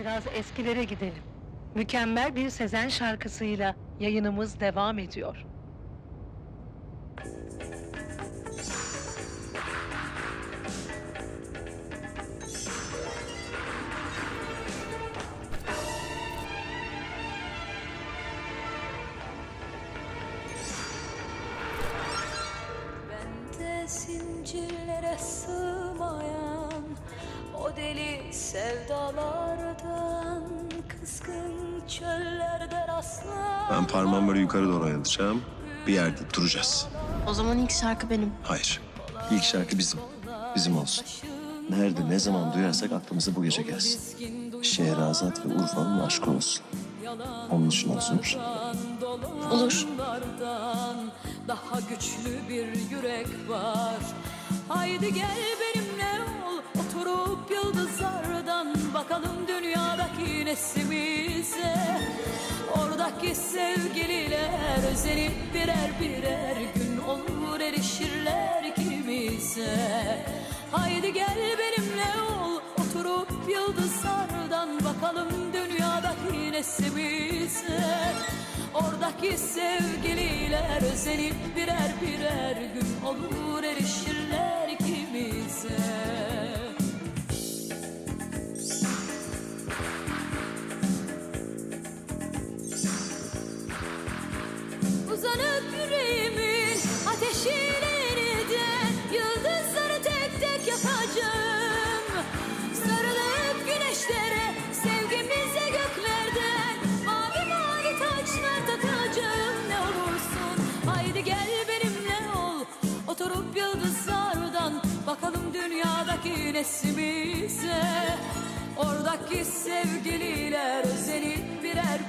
biraz eskilere gidelim. Mükemmel bir Sezen şarkısıyla yayınımız devam ediyor. Bende zincirlere sığmayan o deli sevdalardan kızgın çöllerde rastlar. Ben parmağımı böyle yukarı doğru ayıracağım. Bir yerde duracağız. O zaman ilk şarkı benim. Hayır. İlk şarkı bizim. Bizim olsun. Nerede, ne zaman duyarsak aklımıza bu gece gelsin. Şehrazat ve Urfa'nın aşkı olsun. Onun için olsun mu? Olur. Daha güçlü bir yürek var Haydi gel benimle Oturup yıldızlardan Bakalım dünyadaki nesimize. Oradaki sevgililer Özenip birer birer gün olur erişirler ikimize. Haydi gel benimle ol Oturup yıldızlardan Bakalım dünyadaki nesimize. Oradaki sevgililer özenip birer birer gün olur erişirler Uzanıp yüreğimin ateşiyle yeniden Yıldızları tek tek yakacağım Sarılıp güneşlere sevgimize göklerden Mavi mavi taçlar takacağım. Ne olursun Haydi gel benimle ol. Oturup yıldızlardan Bakalım dünyadaki nesimize. Oradaki sevgililer özenip birer